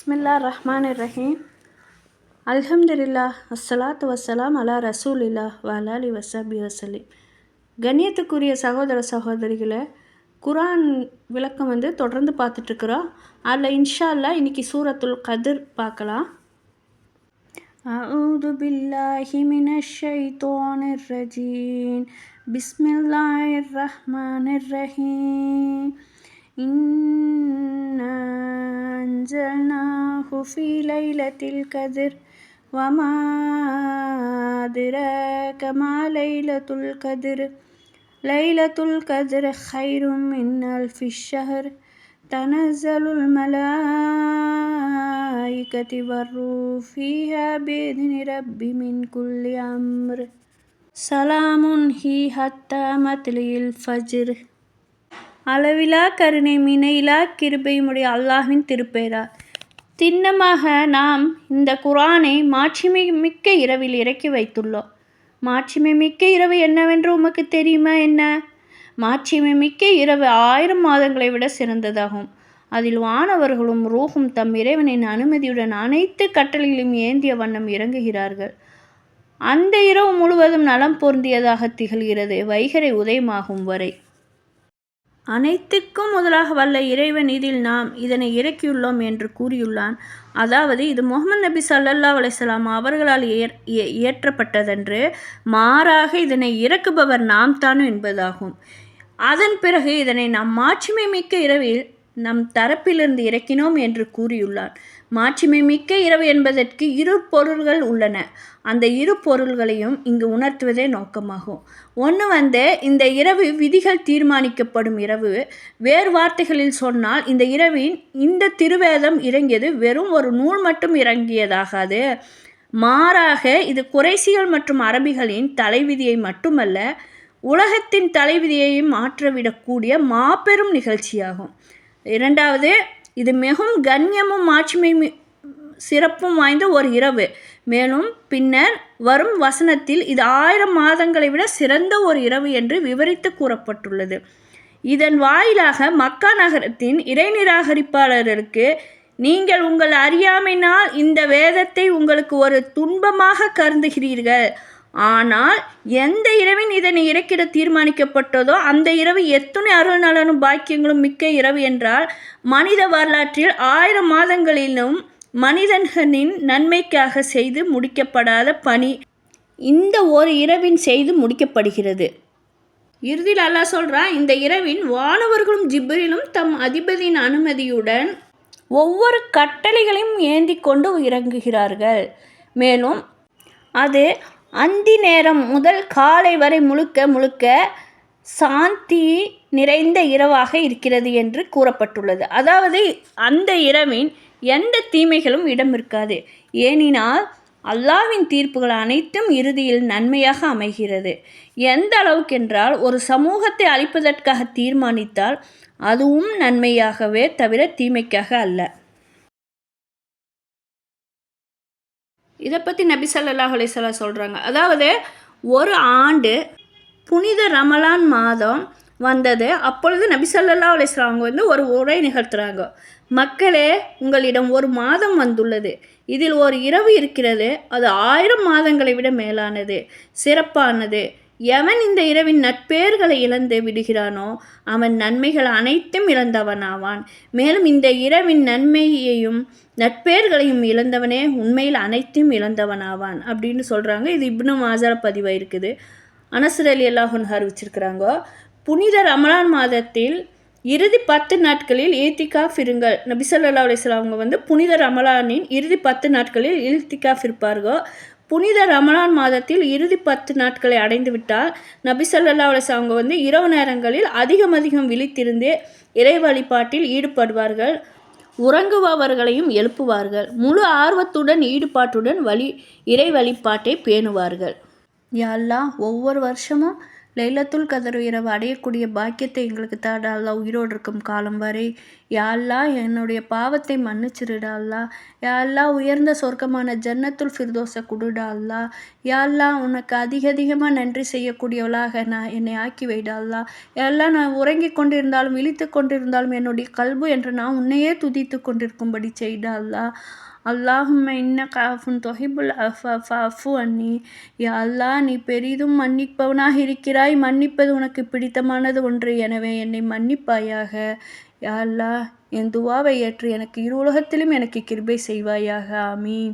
பிஸ்மில்லா ரஹ்மான் ரஹீம் அல்ஹம்துலில்லா அஸ்ஸலாத்து வஸ்ஸலாம் அலா ரசூலில்லா வலாலி வசபி வசலி கண்ணியத்துக்குரிய சகோதர சகோதரிகளை குரான் விளக்கம் வந்து தொடர்ந்து பார்த்துட்ருக்குறோம் அதில் இன்ஷா அல்லாஹ் இன்னைக்கு சூரத்துல் கதிர் பார்க்கலாம் أعوذ بالله من الشيطان الرجيم بسم الله الرحمن الرحيم إنا أنزلناه في ليلة القدر وما أدراك ما ليلة القدر. ليلة القدر خير من ألف الشهر. تنزل الملائكة والروح فيها بإذن رب من كل أمر. سلام هي حتى مطلع الفجر. அளவிலா கருணை மினையிலா கிருபையுமுடைய அல்லாஹ்வின் திருப்பெயரா திண்ணமாக நாம் இந்த குரானை மாட்சிமை மிக்க இரவில் இறக்கி வைத்துள்ளோம். மாட்சிமை மிக்க இரவு என்னவென்று உமக்கு தெரியுமா என்ன? மாட்சிமை மிக்க இரவு ஆயிரம் மாதங்களை விட சிறந்ததாகும். அதில் வானவர்களும் ரூஹும் தம் இறைவனின் அனுமதியுடன் அனைத்து கட்டளைகளையும் ஏந்திய வண்ணம் இறங்குகிறார்கள். அந்த இரவு முழுவதும் நலம் பொருந்தியதாக திகழ்கிறது. வைகரை உதயமாகும் வரை. அனைத்துக்கும் முதலாக வல்ல இறைவன் இதில் நாம் இதனை இறக்கியுள்ளோம் என்று கூறியுள்ளான். அதாவது இது முகமது நபி சல்லல்லா அலைசலாம் அவர்களால் இயற்றப்பட்டதென்று மாறாக இதனை இறக்குபவர் நாம் தான் என்பதாகும். அதன் பிறகு இதனை நாம் மாட்சிமை மிக்க இரவில் நம் தரப்பிலிருந்து இறக்கினோம் என்று கூறியுள்ளார். மாட்சிமை மிக்க இரவு என்பதற்கு இரு பொருள்கள் உள்ளன. அந்த இரு பொருள்களையும் இங்கு உணர்த்துவதே நோக்கமாகும். ஒன்று வந்து இந்த இரவு விதிகள் தீர்மானிக்கப்படும் இரவு. வேறு வார்த்தைகளில் சொன்னால் இந்த இரவின் இந்த திருவேதம் இறங்கியது வெறும் ஒரு நூல் மட்டும் இறங்கியதாகாது. மாறாக இது குறைசிகள் மற்றும் அரபிகளின் தலைவிதியை மட்டுமல்ல உலகத்தின் தலைவிதியையும் மாற்றவிடக்கூடிய மாபெரும் நிகழ்ச்சியாகும். இரண்டாவது இது மிகவும் கண்ணியமும் ஆட்சிமை சிறப்பும் வாய்ந்த ஒரு இரவு. மேலும் பின்னர் வரும் வசனத்தில் இது ஆயிரம் மாதங்களை விட சிறந்த ஒரு இரவு என்று விவரித்து கூறப்பட்டுள்ளது. இதன் வாயிலாக மக்கா நகரத்தின் இறைநிராகரிப்பாளர்களுக்கு நீங்கள் உங்கள் அறியாமையினால் இந்த வேதத்தை உங்களுக்கு ஒரு துன்பமாக கருதுகிறீர்கள். ஆனால் எந்த இரவின் இதனை இறக்கிட தீர்மானிக்கப்பட்டதோ அந்த இரவு எத்தனை அருள் நலனும் பாக்கியங்களும் மிக்க இரவு என்றால் மனித வரலாற்றில் ஆயிரம் மாதங்களிலும் மனிதன்களின் நன்மைக்காக செய்து முடிக்கப்படாத பணி. இந்த ஒரு இரவின் செய்து முடிக்கப்படுகிறது. இறுதியில் அல்லாஹ் சொல்கிறான் இந்த இரவின் வானவர்களும் ஜிப்ரிலும் தம் அதிபதியின் அனுமதியுடன் ஒவ்வொரு கட்டளைகளையும் ஏந்தி கொண்டு இறங்குகிறார்கள். மேலும் அது அந்தி நேரம் முதல் காலை வரை முழுக்க முழுக்க சாந்தி நிறைந்த இரவாக இருக்கிறது என்று கூறப்பட்டுள்ளது. அதாவது அந்த இரவின் எந்த தீமைகளும் இடம் இருக்காது. ஏனினால் அல்லாவின் தீர்ப்புகள் அனைத்தும் இறுதியில் நன்மையாக அமைகிறது. எந்த அளவுக்கென்றால் ஒரு சமூகத்தை அழிப்பதற்காக தீர்மானித்தால் அதுவும் நன்மையாகவே தவிர தீமைக்காக அல்ல. இதை பற்றி நபி சல்லாஹ் அலிசல்லா சொல்கிறாங்க அதாவது ஒரு ஆண்டு புனித ரமலான் மாதம் வந்தது அப்பொழுது நபி சல்லா அலிஸ்லாம் அவங்க வந்து ஒரு உரை நிகழ்த்துறாங்க. மக்களே உங்களிடம் ஒரு மாதம் வந்துள்ளது. இதில் ஒரு இரவு இருக்கிறது. அது ஆயிரம் மாதங்களை விட மேலானது சிறப்பானது. எவன் இந்த இரவின் நட்பேர்களை இழந்து விடுகிறானோ அவன் நன்மைகள் அனைத்தும் இழந்தவனாவான். மேலும் இந்த இரவின் நன்மையையும் நட்பேர்களையும் இழந்தவனே உண்மையில் அனைத்தையும் இழந்தவனாவான் அப்படின்னு சொல்கிறாங்க இது இப்னு மாசார பதிவாக இருக்குது அனசர் அலி அல்லாஹன் அறிவிச்சிருக்கிறாங்க. புனித ரமலான் மாதத்தில் இறுதி பத்து நாட்களில் ஏத்திகாஃப் இருங்கள். நபிசல்லா அலிஸ்லாம் அவங்க வந்து புனித ரமலானின் இறுதி பத்து நாட்களில் இல்திகாஃப் இருப்பார்கள். புனித ரமலான் மாதத்தில் இறுதி பத்து நாட்களை அடைந்து விட்டால் நபி சொல்லல்லா அலிஸ் அவங்க வந்து இரவு நேரங்களில் அதிகம் அதிகம் விழித்திருந்து இறை வழிபாட்டில் ஈடுபடுவார்கள். உறங்குபவர்களையும் எழுப்புவார்கள். முழு ஆர்வத்துடன் ஈடுபாட்டுடன் வழி இறை வழிபாட்டை பேணுவார்கள் யாழ்லா ஒவ்வொரு வருஷமும் லைலத்துல் கதர் இரவு அடையக்கூடிய பாக்கியத்தை எங்களுக்கு தாடா அல்லா உயிரோடு இருக்கும் காலம் வரை. யாழ்லா என்னுடைய பாவத்தை மன்னிச்சிருடா அல்லா யாழ்லா உயர்ந்த சொர்க்கமான ஜன்னத்துல் ஃபிர்தோஸை குடுடா அல்லா யாழ்லா உனக்கு அதிக அதிகமாக நன்றி செய்யக்கூடியவளாக நான் என்னை ஆக்கி வைடா அல்லா யாழ்லா நான் உறங்கிக் கொண்டிருந்தாலும் இழித்து கொண்டிருந்தாலும் என்னுடைய கல்பு என்று நான் உன்னையே துதித்து கொண்டிருக்கும்படி செய்டா அல்லா அல்லாஹும் இன்னக காஃபுன் தொஹிபுல் அஃபு அன்னி. யா அல்லாஹ் நீ பெரிதும் மன்னிப்பவனாக இருக்கிறாய். மன்னிப்பது உனக்கு பிடித்தமானது ஒன்று. எனவே என்னை மன்னிப்பாயாக. யா அல்லாஹ் என் துவாவை ஏற்று எனக்கு இரு உலகத்திலும் எனக்கு கிருபை செய்வாயாக. ஆமீன்.